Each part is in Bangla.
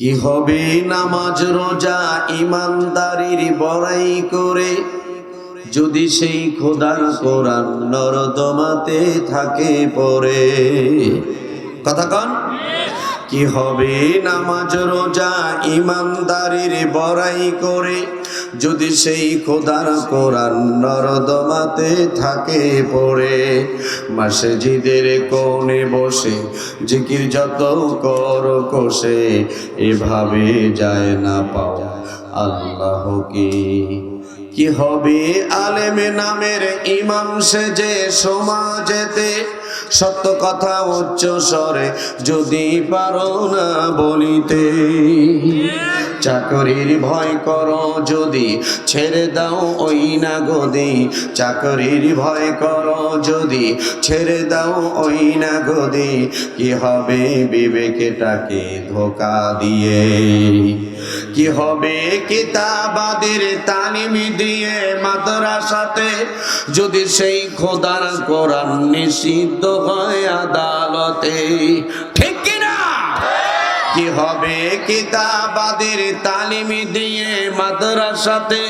কি হবে নামাজ, রোজা, ইমানদারির বড়াই করে? যদি সেই খোদার কোরআন নরদমাতে থাকে পরে কথা কন। কি হবে নামাজ, রোজা, ইমানদারির বড়াই করে? যদি সেই খোদার কোরআন নরদমাতে থাকে পড়ে, মসজিদের কোণে বসে, জিকির যত কর কষে, এভাবে যায় না পাও আল্লাহ কি? কি হবে আলেমে নামের ইমাম সেজে সমাজেতে সত্য কথা উচ্চ স্বরে যদি পারো না বলিতে। চাকরির ভয় করো যদি, ছেড়ে দাও ওই না গদি চাকরির ভয় করো যদি, ছেড়ে দাও ওই না গদি কি হবে বিবেকেটাকে ধোকা দিয়ে? কি হবে কিতাবাদের তালিম দিয়ে মাদ্রাসাতে? যদি সেই খোদার কোরআন নিষিদ্ধ হয় আদালতে। ঠিক কি হবে কিতাবাদের তালিম দিয়ে মাদ্রাসাতে?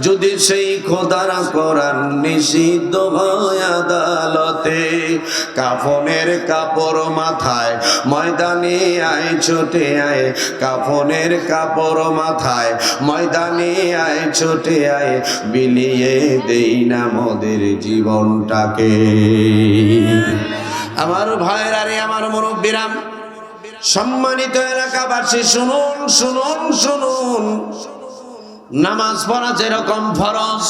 যদি সেই খোদার কোরআন নিষিদ্ধ হয় আদালতে, কাফনের কাপড় মাথায় ময়দানে আয়, ছোটে আয়, কাফনের কাপড় মাথায় ময়দানে আয়, ছোটে আয়, বিলিয়ে দেই না মোদের জীবনটাকে। আমার ভাইরা রে, আমার মুরব্বীরাম সম্মানিত এলাকাবাসী, শুনুন শুনুন শুনুন। নামাজ পড়া যেরকম ফরজ,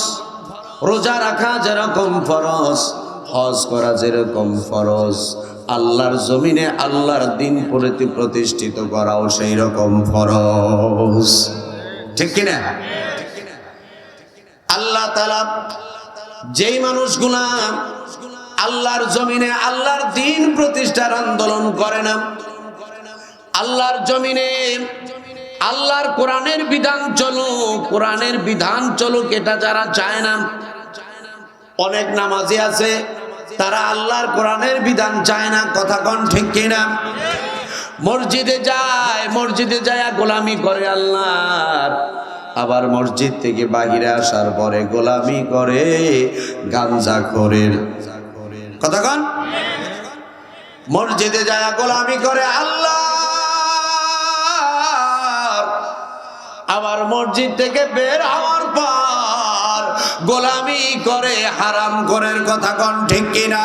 রোজা রাখা যেরকম ফরজ, হজ করা যেরকম ফরজ, আল্লাহর জমিনে আল্লাহর দিন প্রতি প্রতিষ্ঠিত করাও সেই রকম ফরজ। ঠিক কিনা আল্লাহ তালা যেই মানুষগুলা আল্লাহর জমিনে আল্লাহর দিন প্রতিষ্ঠার আন্দোলন করে না আল্লাহর জমিনে, আল্লাহর কোরআনের বিধান চলুক, কোরআনের বিধান চলুক, এটা যারা চায় না, অনেক নামাজি আছে, তারা আল্লাহর কোরআনের বিধান চায় না, কথা কন ঠিক কিনা? মসজিদে যায় মসজিদে যায় গোলামি করে আল্লাহর, আবার মসজিদ থেকে বাহিরে আসার পরে গোলামি করে, গাঞ্জা করে। কথা কন? মসজিদে যায় গোলামি করে আল্লাহ আবার মসজিদ থেকে বের হওয়ার পর গোলামি করে হারাম করের কথা কন ঠিক কিনা?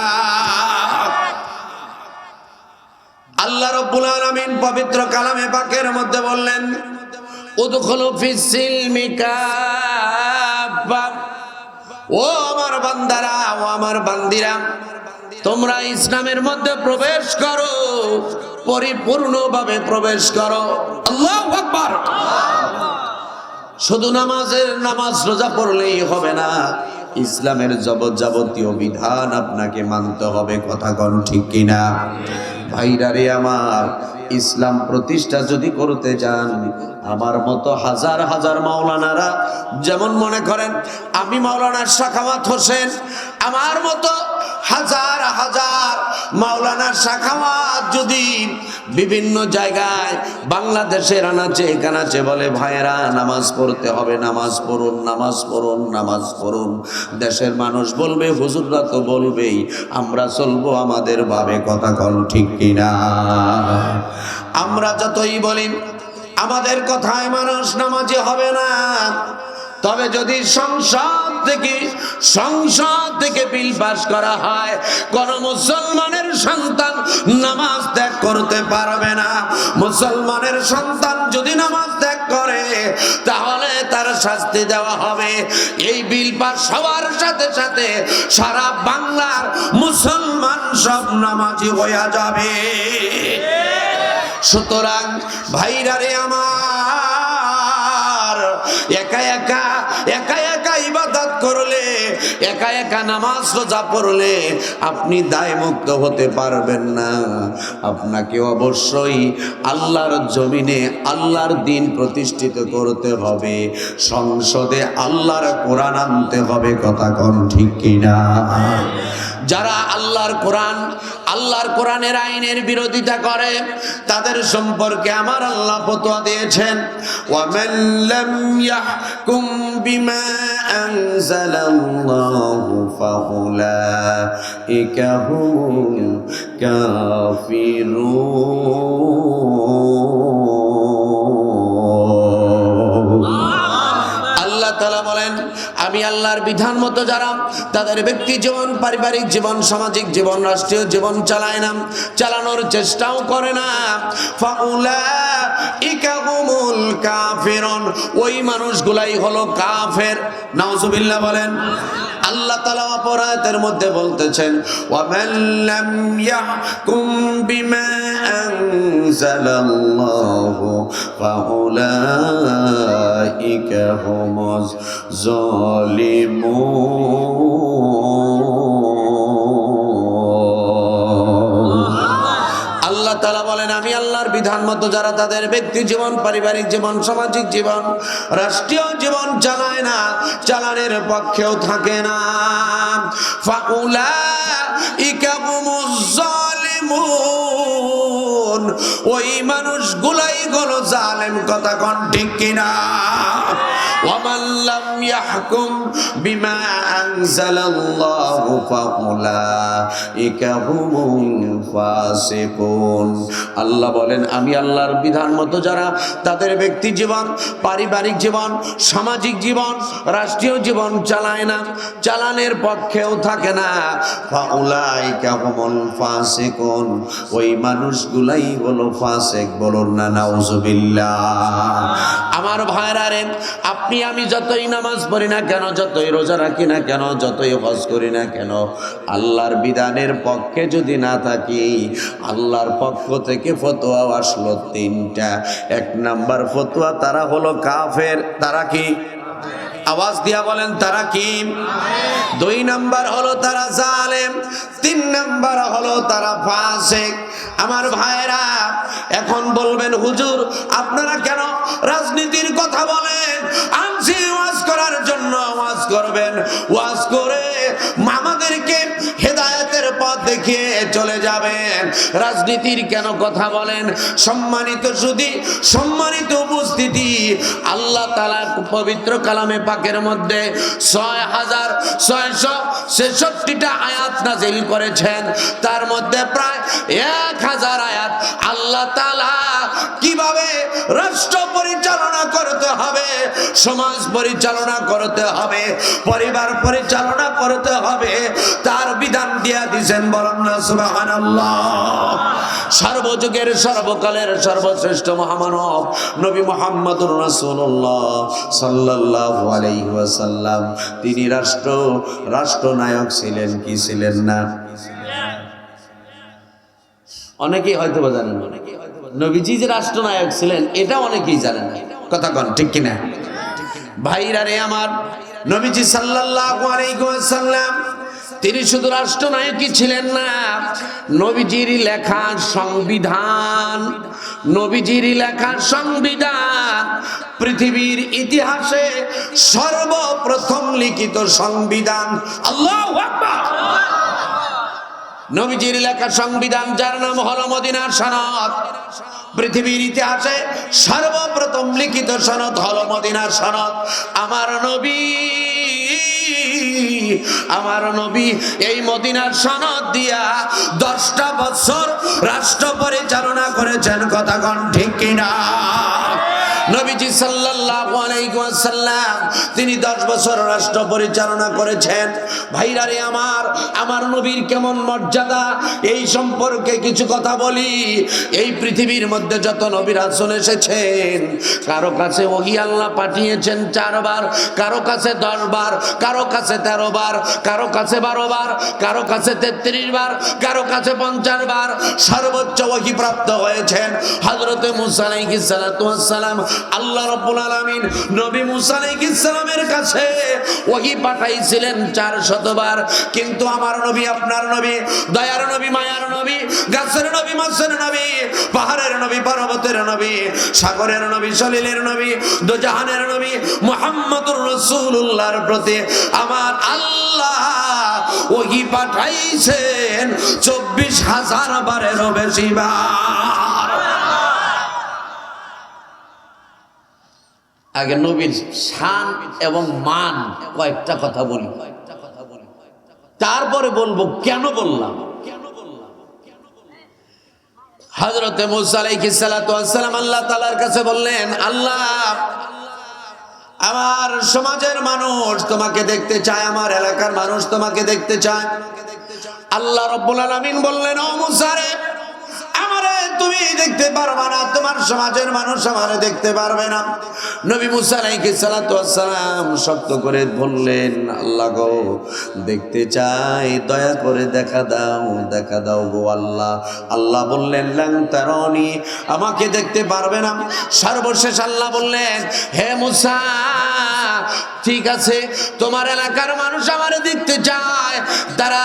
আল্লাহ রব্বুল আলামিন পবিত্র কালামে পাকের মধ্যে বললেন, উদখুলু ফিস সিলমি কাফা ও আমার বান্দারা, ও আমার বান্দিরা, তোমরা ইসলামের মধ্যে প্রবেশ করো, পরিপূর্ণভাবে প্রবেশ করো। আল্লাহু আকবার। শুধু নামাজের নামাজ রোজা পড়লেই হবে না, ইসলামের যাবতীয় বিধান আপনাকে মানতে হবে, কথা কন ঠিক কিনা? ভাইরা রে আমার, ইসলাম প্রতিষ্ঠা যদি করতে যান আমার মতো হাজার হাজার মাওলানারা, যেমন মনে করেন, আমি মাওলানা শাখাওয়াত হোসেন, আমার মতো হাজার হাজার মাওলানা শাখাওয়াত যদি বিভিন্ন জায়গায় বাংলাদেশের আনাচে কানাচে বলে, ভাইয়েরা, নামাজ পড়তে হবে, নামাজ পড়ুন নামাজ পড়ুন নামাজ পড়ুন। দেশের মানুষ বলবে, হুজুররা তো বলবেই, আমরা চলবো আমাদের ভাবে কথা কল ঠিক কিনা? আমরা যতই বলি, আমাদের কথায় মানুষ নামাজি হবে না। তবে যদি সংসদ থেকে সংসদ থেকে বিল পাস করা হয়, কোন মুসলমানের সন্তান নামাজ ত্যাগ করতে পারবে না। মুসলমানের সন্তান যদি নামাজ ত্যাগ করে, তাহলে তার শাস্তি দেওয়া হবে। এই বিল পাস সবার সাথে সাথে সারা বাংলার মুসলমান সব নামাজি হইয়া যাবে। সুতরাং ভাইরা রে আমার একা একা একা একা ইবাদত করলে, একা একা নামাজ রোজা পড়লে আপনি দায় মুক্ত হতে পারবেন না। আপনাকে অবশ্যই আল্লাহর জমিনে আল্লাহর দিন প্রতিষ্ঠিত করতে হবে। সংসদে আল্লাহর কোরআন আনতে হবে, কথা কন ঠিক কিনা? যারা আল্লাহর কোরআন, আল্লাহর কোরআনের আইনের বিরোধিতা করে, তাদের সম্পর্কে আমার আল্লাহ ফতোয়া দিয়েছেন। ওয়ামান লাম আমি আল্লাহর বিধান মতো যারা তাদের ব্যক্তি জীবন, পারিবারিক জীবন, সামাজিক জীবন, রাষ্ট্রীয় জীবন চালায় না, চালানোর চেষ্টাও করে না। ফাউলাইকা হুমুল কাফিরুন ওই মানুষগুলাই হলো কাফের। নাউজুবিল্লাহ বলেন, আল্লাহ তালা অপরাধের মধ্যে বলতেছেন, ওয়ামান লাম ইয়াহকুম বিমা আনজালাল্লাহু ফাউলাইকা হুমুজ জালিমুন. মতো যারা তাদের ব্যক্তি জীবন, পারিবারিক জীবন, সামাজিক জীবন, রাষ্ট্রীয় জীবন চালায় না, চালানের পক্ষেও থাকে না। ওই মানুষগুলাই গুলো জালেম, কথা কন ঠিক কিনা? ومن لم يحكم بما أنزل الله فأولئك هم الفاسقون আল্লাহ বলেন আমি আল্লাহর বিধান মতো যারা তাদের ব্যক্তি জীবন পারিবারিক জীবন সামাজিক জীবন রাষ্ট্রীয় জীবন চালায় না চালানের পক্ষেও থাকে না ফাউলাইকা হুমুল ফাসিকুন ওই মানুষগুলাই হলো ফাসিক বলুন না নাউজুবিল্লাহ আমার ভাইরা রে আপনি, আমি যতই নামাজ পড়ি না কেন, যতই রোজা রাখি না কেন, যতই হজ করি না কেন, আল্লাহর বিধানের পক্ষে যদি না থাকি, আল্লাহর পক্ষ থেকে ফতোয়া আসলো তিনটা। এক নাম্বার ফতোয়া, তারা হলো কাফের, তারা কি? আওয়াজ দিয়া বলেন, তারা কি? দুই নাম্বার হলো তারা জালেম, তিন নাম্বার হলো তারা ফাসেক। আমার ভাইরা এখন বলবেন, হুজুর, আপনারা কেন রাজনীতির কথা বলেন? আনছি, ওয়াজ করার জন্য ওয়াজ করবেন। ওয়াজ করে মামাদেরকে হেদায়তের পথ দেখিয়ে চলে যাবেন। রাজনীতির কেন কথা বলেন? সম্মানিত সুদী, সম্মানিত উপস্থিতি। আল্লাহ তালা পবিত্র কালামে পাকের মধ্যে ছয় হাজার ছয়শো ছেষট্টিটা আয়াত নাজিল করেছেন। তার মধ্যে প্রায় এক হাজার আয়াত আল্লাহ কীভাবে রাষ্ট্র পরিচালনা করতে হবে, সমাজ পরিচালনা করতে হবে, পরিবার পরিচালনা করতে হবে, তার বিধান দিয়া দিছেন বলেন না সর্বযুগের সর্বকালের সর্বশ্রেষ্ঠ মহামানব নবী মোহাম্মদুর রাসূলুল্লাহ সাল্লাল্লাহু আলাইহি তিনি রাষ্ট্র, রাষ্ট্রনায়ক ছিলেন কি ছিলেন না? অনেকেই হয়তো বা জানেন। নবীজি যে রাষ্ট্রনায়ক ছিলেন, এটা অনেকেই জানেন কথা কন, ঠিক কিনা? ভাইরা রে আমার, নবীজি সাল্লাল্লাহু তিনি শুধু রাষ্ট্রনায়কই ছিলেন না, নবীজির লেখা সংবিধান, নবীজির লেখা সংবিধান, পৃথিবীর ইতিহাসে সর্বপ্রথম লিখিত সংবিধান। আল্লাহ নবীজির লেখা সংবিধান, যার নাম হলো মদিনার সনদ। পৃথিবীর ইতিহাসে সর্বপ্রথম লিখিত সনদ হলো মদিনার সনদ। আমার নবী আমার নবী, এই মদিনার সনদ দিয়া দশটা বছর রাষ্ট্র পরিচালনা করেছেন, কথা কন ঠিক কিনা? নবীজি সাল্লাল্লাহু আলাইহি ওয়াসাল্লাম, তিনি 10 বছর রাষ্ট্র পরিচালনা করেছেন। ভাইরারে আমার আমার নবীর কেমন মর্যাদা? এই সম্পর্কে কিছু কথা বলি। এই পৃথিবীর মধ্যে যত নবী রাসূল এসেছেন, কারও কাছে ওহি আল্লাহ পাঠিয়েছেন চারবার, কারও কাছে দশ বার কারও কাছে তেরো বার কারও কাছে বারো বার কারও কাছে তেত্রিশ বার কারও কাছে পঞ্চাশ বার সর্বোচ্চ ওহি প্রাপ্ত হয়েছেন হজরত মুসা আলাইহিস সালাতু ওয়াস সালাম। আল্লাহ রাব্বুল আলামিন নবী মুসা আলাইহিস সালামের কাছে ওহি পাঠাইছিলেন চার শতবার। কিন্তু আমার নবী, আপনার নবী, দয়ার নবী, মায়ার নবী, গাছের নবী, মাছের নবী, পাহাড়ের নবী, পর্বতের নবী, সাগরের নবী, সলিলের নবী, দোজাহানের নবী, মোহাম্মদুর রসুল্লাহর প্রতি আমার আল্লাহ ওহি পাঠাইছেন চব্বিশ হাজার বারেরও বেশি বার। আগে নবীর শান এবং মান কয়েকটা কথা বলি। তারপরে বলব, কেন বললাম? হজরতে মুসালাম আল্লাহ তালার কাছে বললেন, আল্লাহ, আমার সমাজের মানুষ তোমাকে দেখতে চায়, আমার এলাকার মানুষ তোমাকে দেখতে চায়। আল্লাহ রব্বুল আলমিন বললেন, ও মুসারে আমারে তুমি দেখতে পারবে না, তোমার সমাজের মানুষ আমারে দেখতে পারবে না। নবী মুসা আলাইহিস সালাতু ওয়াসসালাম শক্ত করে বললেন, আল্লাহ গো, দেখতে চাই, দয়া করে দেখা দাও দেখা দাও গো আল্লাহ। আল্লাহ বললেন, লাং তারনি, আমাকে দেখতে পারবে না। সর্বশেষ আল্লাহ বললেন, হে মুসা ঠিক আছে, তোমার এলাকার মানুষ আমার দেখতে চায়। তারা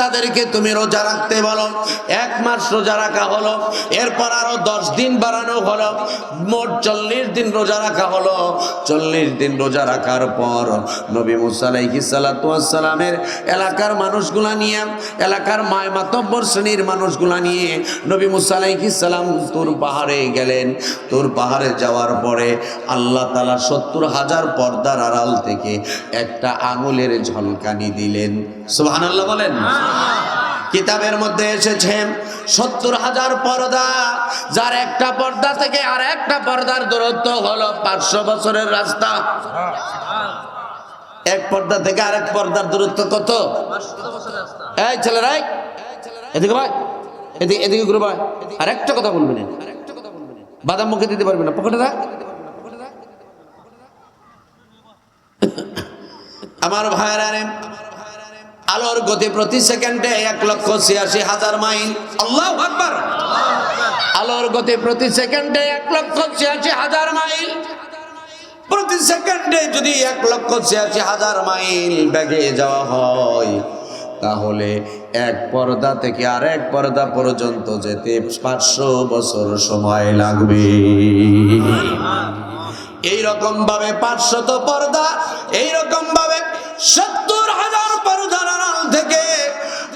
তাদেরকে তুমি রোজা রাখতে বলো, এক মাস রোজা রাখা হলো, এরপর আরও দশ দিন বাড়ানো হলো, মোট চল্লিশ দিন রোজা রাখা হলো। চল্লিশ দিন রোজা রাখার পর নবী মুসালাইসালামের এলাকার মানুষগুলা নিয়ে, এলাকার মায় মাতব্বর শ্রেণির মানুষগুলা নিয়ে নবী মুসালাইসালাম তোর পাহাড়ে গেলেন। তোর পাহাড়ে যাওয়ার পরে আল্লাহ তালা সত্তর হাজার পর্দার আড়াল থেকে একটা আঙুলের ঝলকানি দিলেন। আল্লাহ বলেন। কিতাবের মধ্যে এসেছে, সত্তর হাজার পর্দা, যার একটা পর্দা থেকে আর একটা পর্দার দূরত্ব হলো পাঁচশো বছরের রাস্তা। এক পর্দা থেকে আর আরেক পর্দার দূরত্ব কত? এই ছেলেরাই এদিকে ভাই এদিকে এদিকে ঘুরে ভাই। আর একটা কথা বলবি না। বাদাম মুখে দিতে পারবি না। পকেটে রাখ আমার ভাইরা আলোর গতি প্রতি সেকেন্ডে এক লক্ষ ছিয়াশি হাজার মাইল। আল্লাহ আকবার। আলোর গতি প্রতি সেকেন্ডে এক লক্ষ ছিয়াশি হাজার মাইল। প্রতি সেকেন্ডে যদি এক লক্ষ ছিয়াশি হাজার মাইল ব্যাগে যাওয়া হয়, তাহলে এক পর্দা থেকে আর এক পর্দা পর্যন্ত যেতে পাঁচশো বছর সময় লাগবে। এই রকম ভাবে পাঁচশত পর্দা এই রকম ভাবে সত্তর হাজার পর্দার আড়াল থেকে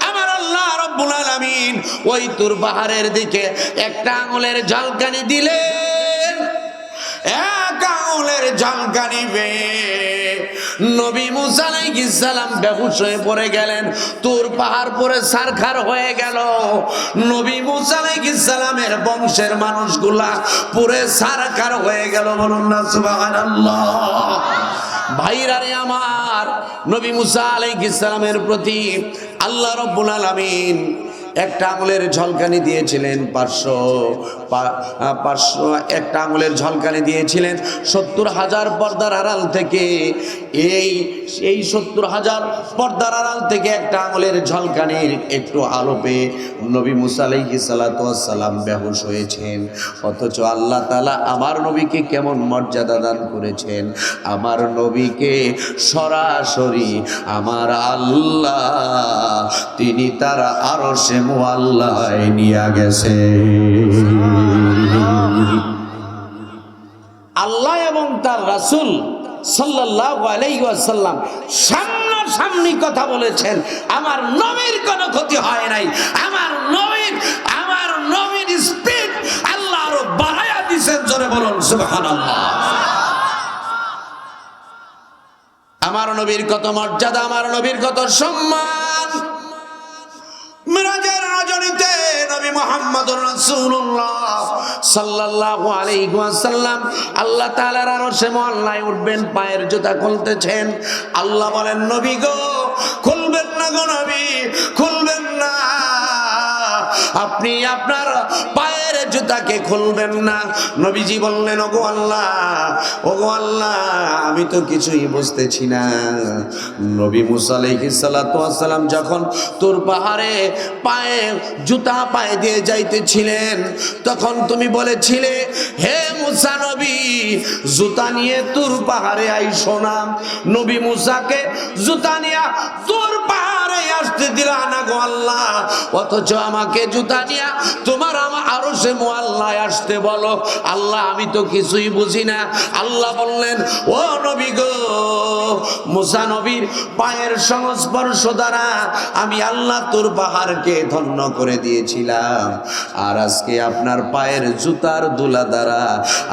আমার আল্লাহ রব্বুল আলামিন ওই তুর পাহাড়ের দিকে একটা আঙুলের ঝালকানি দিলেন। এক আঙুলের ঝালকানি পেয়ে নবী মুসা সালাম বেহুশ হয়ে পড়ে গেলেন। তোর পাহাড় পরে সারখার হয়ে গেল। নবী মুসা সালামের বংশের মানুষগুলা পুরে সারখার হয়ে গেল। বলুন না, সুবহানাল্লাহ। ভাইরা রে আমার, নবী মুসা আলাইহিস সালামের প্রতি আল্লাহ রব্বুল আলামিন একটা আঙুলের ঝলকানি দিয়েছিলেন পাঁচশো পাঁচশো, একটা আঙুলের ঝলকানি দিয়েছিলেন সত্তর হাজার পর্দার আড়াল থেকে। এই এই সত্তর হাজার পর্দার আড়াল থেকে একটা আঙুলের ঝলকানির একটু আলো পেয়ে নবী মুসালাইহি সালাম বেহুশ হয়েছেন। অথচ আল্লাহ তালা আমার নবীকে কেমন মর্যাদা দান করেছেন। আমার নবীকে সরাসরি আমার আল্লাহ, তিনি তার আরও সে মোয়াল্লায় নিয়ে গেছে। আল্লাহ এবং তার রাসূল আলাইহি ওয়াসাল্লাম সামনাসামনি কথা বলেছেন, আমার নবীর কোনো ক্ষতি হয় নাই। আমার নবীর আমার নবীর স্পিড আল্লাহ আরও বাড়ায়া দিয়েছেন, জোরে বলুন, সুবহানাল্লাহ। আমার নবীর কত মর্যাদা, আমার নবীর কত সম্মান। উঠবেন, পায়ের জুতা খুলতেছেন। আল্লাহ বলেন, নবী গো, খুলবেন না গো নবী, খুলবেন না। আপনি আপনার জুতাকে খুলবেন না। নবীজি বললেন, ওগো আল্লাহ ওগো আল্লাহ, আমি তো কিছুই বুঝতেছি না। নবী মুসা আলাইহিস সালাতু ওয়াস সালাম যখন তোর পাহাড়ে পায়ে, জুতা পায়ে দিয়ে যাইতেছিলেন, তখন তুমি বলেছিলে, হে মুসা নবী, জুতা নিয়ে তোর পাহাড়ে আইসো না। নবী মুসাকে, জুতা নিয়ে তোর পাহাড়ে আসতে দিলা না গো আল্লাহ, অথচ আমাকে জুতা নিয়া তোমার আমার আরও সে মোয়াল্লায় আসতে বলো। আল্লাহ, আমি তো কিছুই বুঝি না। আল্লাহ বললেন, ও নবী গো, মুসা নবীর পায়ের সংস্পর্শ দ্বারা আমি আল্লাহ তোর পাহাড়কে ধন্য করে দিয়েছিলাম। আর আজকে আপনার পায়ের জুতার দুলা দ্বারা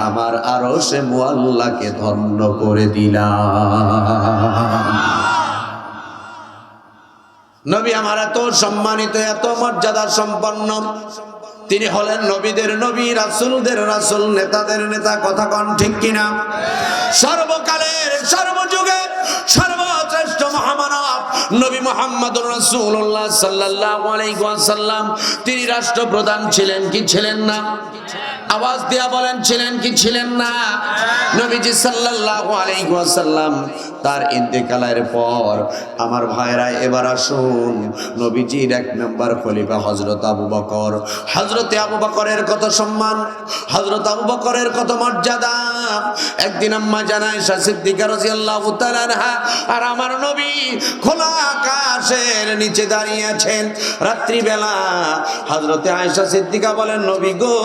আমার আরও সে মোয়াল্লাকে ধন্য করে দিলাম। নবী আমার এত সম্মানিত, এত মর্যাদা সম্পন্ন তিনি হলেন নবীদের নবী, রাসুলদের রাসুল, নেতাদের নেতা, কথা কন ঠিক কিনা? সর্বকালের সর্বযুগে সর্বশ্রেষ্ঠ মহামানব নবী মোহাম্মদ রাসুল্লাহ সাল্লাহ আলাইহি ওয়াসাল্লাম। তিনি রাষ্ট্রপ্রধান ছিলেন, কি ছিলেন না? আওয়াজ দিয়া বলেন, ছিলেন কি ছিলেন না? নবীজি সাল্লাল্লাহু আলাইহি ওয়াসাল্লাম তার ইন্তেকালের পর আমার ভাইরা এবার আসুন, নবীজির এক নম্বর খলিফা হযরত আবু বকর। হযরতে আবু বকরের কত সম্মান, হযরত আবু বকরের কত মর্যাদা? একদিন আম্মা জানায় সিদ্দিকা রাদিয়াল্লাহু তাআলা আনহা। আর আমার নবী খোলা আকাশের নিচে দাঁড়িয়ে আছেন। রাত্রিবেলা হযরতে আয়েশা সিদ্দিকা বলেন, নবী গো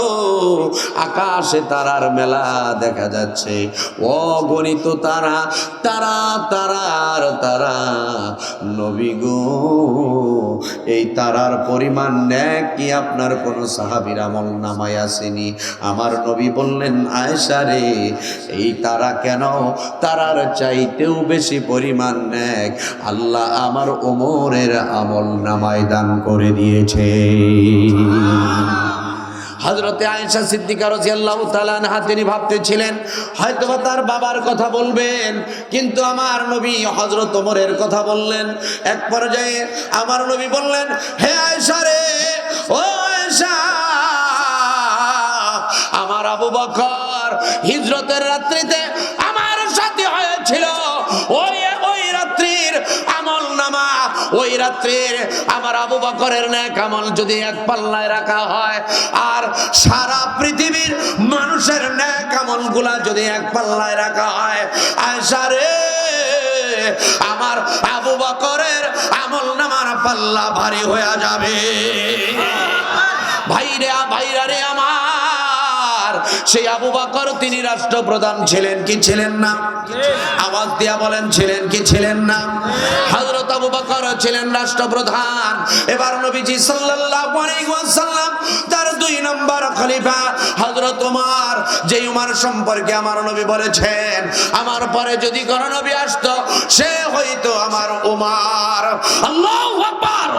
আকাশে তারার মেলা দেখা যাচ্ছে। অগণিত তারা তারা তারার তারা। নবী গো, এই তারার পরিমাণ নেক কি আপনার কোন সাহাবীর আমল নামায় আসেনি। আমার নবী বললেন, আয়েশা রে, এই তারা কেন? তারার চাইতেও বেশি পরিমাণ নেক। আল্লাহ আমার ওমরের আমল নামায় দান করে দিয়েছে। হজরতে আয়েশা সিদ্দিকা রাদিয়াল্লাহু আল্লাহ আনহা তিনি ভাবতেছিলেন, হয়তোবা তার বাবার কথা বলবেন, কিন্তু আমার নবী হজরত ওমরের কথা বললেন। এক পর্যায়ে আমার নবী বললেন, হে আয়েশা রে, ও আয়েশা, আমার আবু বকর হিজরতের রাত্রিতে রাত্রির আমার আবু বকরের ন্যাক আমল যদি এক পাল্লায় রাখা হয়, আর সারা পৃথিবীর মানুষের ন্যাক আমলগুলা যদি এক পাল্লায় রাখা হয়, আয়সা রে, আমার আবু বকরের আমল নামার পাল্লা ভারী হয়ে যাবে। ভাইরে, ভাইরা রে সেই আবু বকর, তিনি রাষ্ট্রপ্রধান ছিলেন কি ছিলেন না? আওয়াজ দিয়া বলেন, ছিলেন কি ছিলেন না? হযরত আবু বকর ছিলেন রাষ্ট্রপ্রধান। এবার নবীজি সাল্লাল্লাহু আলাইহি ওয়াসাল্লাম তার দুই নম্বর খলিফা হযরত ওমর যে উমর সম্পর্কে আমার নবী বলেছেন, আমার পরে যদি কোন নবী আসতো, সে হয়তো আমার উমার। আল্লাহু আকবার!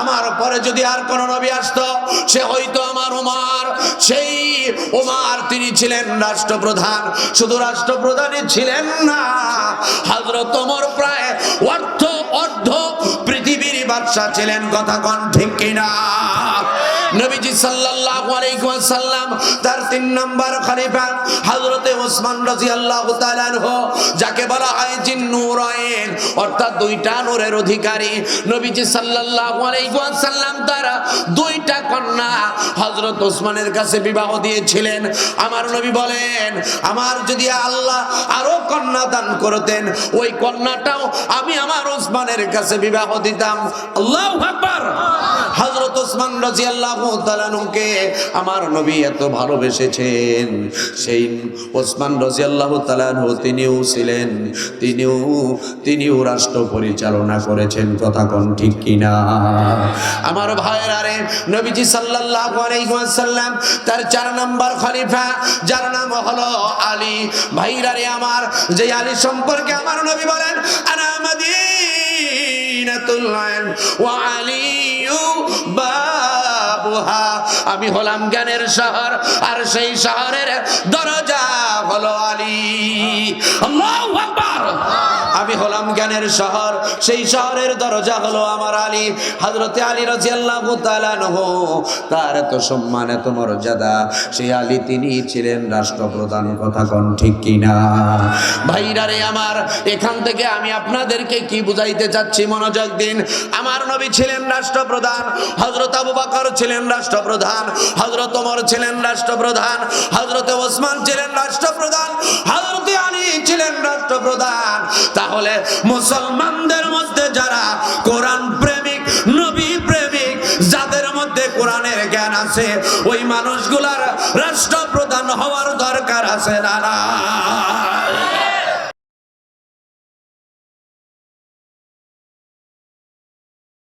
আমার পরে যদি আর কোন নবী আসতো, সে হয়তো আমার উমার। সেই উমার তিনি ছিলেন রাষ্ট্রপ্রধান। শুধু রাষ্ট্রপ্রধানই ছিলেন না, হযরত ওমর প্রায় অর্ধ অর্ধ পৃথিবীর বাদশা ছিলেন, কথা কন ঠিক কিনা? নবীজি সাল্লাল্লাহু আলাইহি ওয়াসাল্লাম, তার তিন নম্বর খলিফা হযরতে ওসমান রাদিয়াল্লাহু তাআলা আনহু, যাকে বলা হয় জিন্নুরাইন অর্থাৎ দুইটা নূরের অধিকারী। নবীজি সাল্লাল্লাহু আলাইহি ওয়াসাল্লাম তার দুইটা কন্যা হযরত ওসমানের কাছে বিবাহ দিয়েছিলেন। আমার নবী বলেন, আমার যদি আল্লাহ আরও কন্যা দান করতেন, ওই কন্যাটাও আমি আমার ওসমানের কাছে বিবাহ দিতাম। আল্লাহু আকবার। হযরত ওসমান রাদিয়াল্লাহু তাআলাকে আমার নবী এত ভালোবেসেছেন। সেই ওসমান রাদিয়াল্লাহু তাআলাহু তিনিও ছিলেন, তিনিও তিনিও রাষ্ট্র পরিচালনা করেছেন, কথা কোন ঠিক কিনা? আমার ভাইয়েরা রে নবীজি ওয়াসাল্লাম তার চার নম্বর খলিফা, যার নাম হলো আলী। ভাইরা রে আমার, যে আলী সম্পর্কে আমার নবী বলেন, আনা মাদিনাতুল ইলম ওয়া আলিয়ু আমি হলাম জ্ঞানের শহর আর সেই শহরের দরজা হলো আলী। আল্লাহু আকবার। আমি হলাম জ্ঞানের শহর। সেই শহরের দরজা হলো আমার আলী। হযরতে আলী রাদিয়াল্লাহু তাআলা তার এত সম্মান, এত মর্যাদা। সেই আলী তিনি ছিলেন রাষ্ট্রপ্রধান, কথা কোন ঠিক কিনা? ভাইরা রে আমার, এখান থেকে আমি আপনাদেরকে কি বুঝাইতে চাচ্ছি মনোযোগ দিন। আমার নবী ছিলেন রাষ্ট্রপ্রধান, হযরত আবু বকর ছিলেন রাষ্ট্রপ্রধান, হযরত ওমর ছিলেন রাষ্ট্রপ্রধান, হযরত ওসমান ছিলেন রাষ্ট্রপ্রধান, হযরত আলী ছিলেন রাষ্ট্রপ্রধান। তাহলে মুসলমানদের মধ্যে যারা কোরআন প্রেমিক, নবী প্রেমিক, যাদের মধ্যে কোরআনের জ্ঞান আছে, ওই মানুষগুলার রাষ্ট্রপ্রধান হওয়ার দরকার আছে না